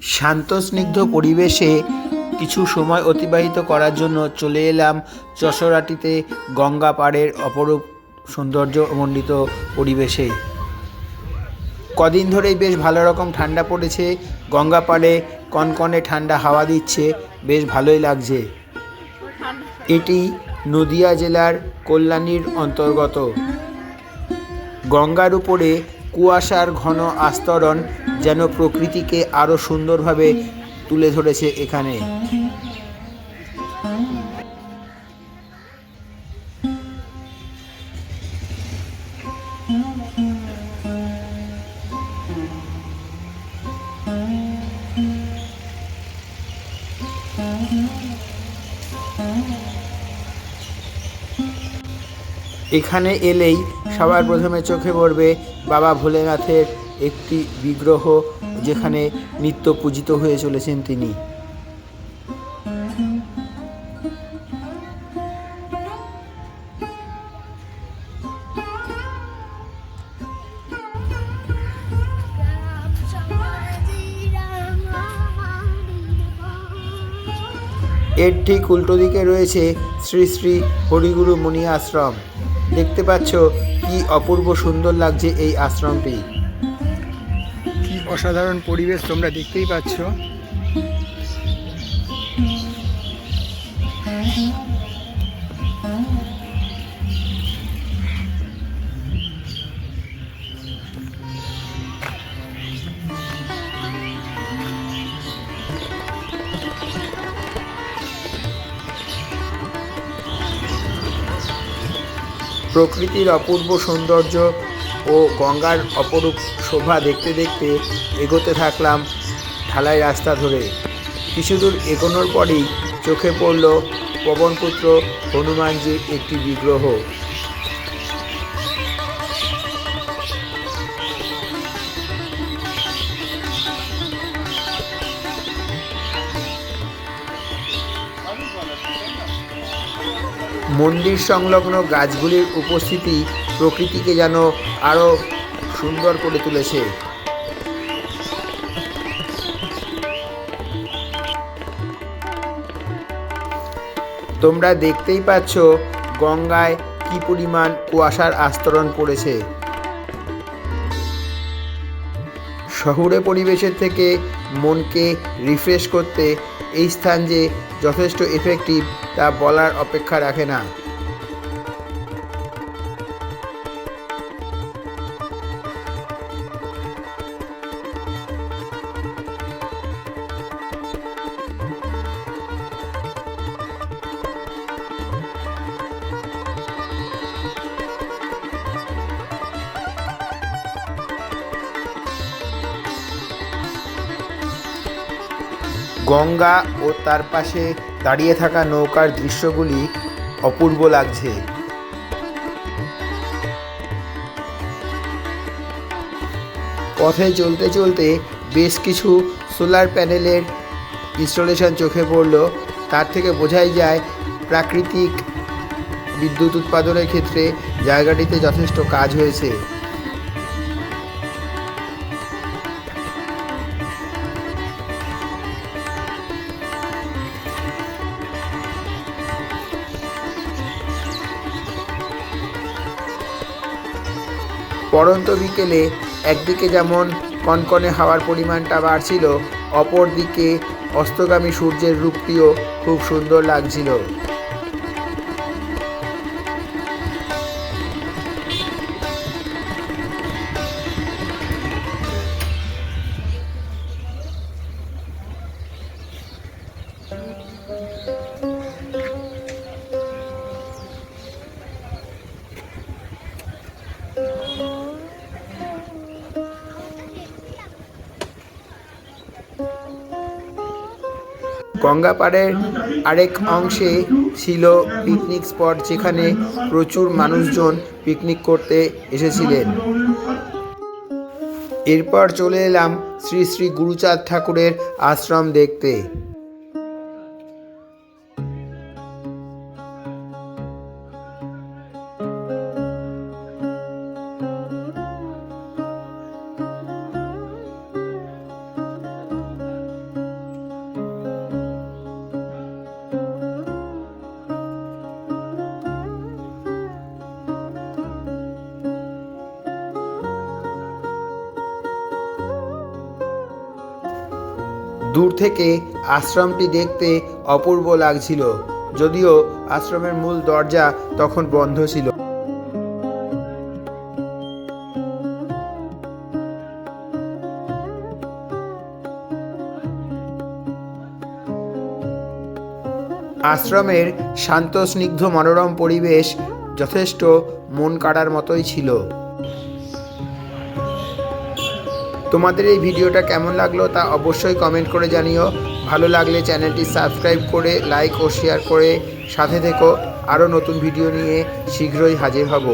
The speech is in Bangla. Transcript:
শান্ত স্নিগ্ধ পরিবেশে কিছু সময় অতিবাহিত করার জন্য চলে এলাম চশরাটিতে গঙ্গা পাড়ের অপরূপ সৌন্দর্যমণ্ডিত পরিবেশে। কদিন ধরেই বেশ ভালো রকম ঠান্ডা পড়েছে, গঙ্গা পাড়ে কনকনে ঠান্ডা হাওয়া দিচ্ছে, বেশ ভালোই লাগছে। এটি নদিয়া জেলার কল্যাণীর অন্তর্গত। গঙ্গার উপরে কুয়াশার ঘন আস্তরণ যেন প্রকৃতিকে আরও সুন্দরভাবে তুলে ধরেছে এখানে। এখানে এলেই সবার প্রথমে চোখে পড়বে বাবা ভোলেনাথের একটি বিগ্রহ যেখানে নিত্য পূজিত হয়ে চলেছেন তিনি। এর ঠিক উল্টো দিকে রয়েছে শ্রী শ্রী হরিগুরু মুনি আশ্রম। দেখতে পাচ্ছ কি অপূর্ব সুন্দর লাগছে এই আশ্রমটি। অসাধারণ পরিবেশ তোমরা দেখতেই পাচ্ছ। প্রকৃতির অপূর্ব সৌন্দর্য ও গঙ্গার অপরূপ শোভা দেখতে দেখতে এগোতে থাকলাম ঢালাই রাস্তা ধরে। কিছু দূর এগোনোর পরেই চোখে পড়ল পবনপুত্র হনুমানজির একটি বিগ্রহ। মন্দির সংলগ্ন গাছগুলির উপস্থিতি প্রকৃতিকে যেন আরও সুন্দর করে তুলেছে। তোমরা দেখতেই পাচ্ছ গঙ্গায় কি পরিমাণ কুয়াশার আস্তরণ পড়েছে। শহুরে পরিবেশের থেকে মনকে রিফ্রেশ করতে এই স্থান যে যথেষ্ট এফেক্টিভ তা বলার অপেক্ষা রাখে না। গঙ্গা ও তার পাশে দাঁড়িয়ে থাকা নৌকার দৃশ্যগুলি অপূর্ব লাগছে। পথে চলতে চলতে বেশ কিছু সোলার প্যানেলের ইনস্টলেশন চোখে পড়ল। তার থেকে বোঝাই যায়, প্রাকৃতিক বিদ্যুৎ উৎপাদনের ক্ষেত্রে জায়গাটিতে যথেষ্ট কাজ হয়েছে। পরন্ত বিকেলে একদিকে যেমন কনকনে হাওয়ার পরিমাণটা বাড়ছিল, অপর দিকে অস্তগামী সূর্যের রূপটিও খুব সুন্দর লাগছিল। গঙ্গাপাড়ের আরেক অংশে ছিল পিকনিক স্পট যেখানে প্রচুর মানুষজন পিকনিক করতে এসেছিলেন। এরপর চলে এলাম শ্রী শ্রী গুরুচাঁদ ঠাকুরের আশ্রম দেখতে। দূর থেকে আশ্রমটি দেখতে অপূর্ব লাগছিল, যদিও আশ্রমের মূল দরজা তখন বন্ধ ছিল। আশ্রমের শান্ত, স্নিগ্ধ, মনোরম পরিবেশ যথেষ্ট মন কাড়ার মতোই ছিল। তোমাদের এই ভিডিওটা কেমন লাগল তা অবশ্যই কমেন্ট করে জানিও। ভালো লাগলে চ্যানেলটি সাবস্ক্রাইব করে লাইক ও শেয়ার করে সাথে থেকো। আরও নতুন ভিডিও নিয়ে শীঘ্রই হাজির হব।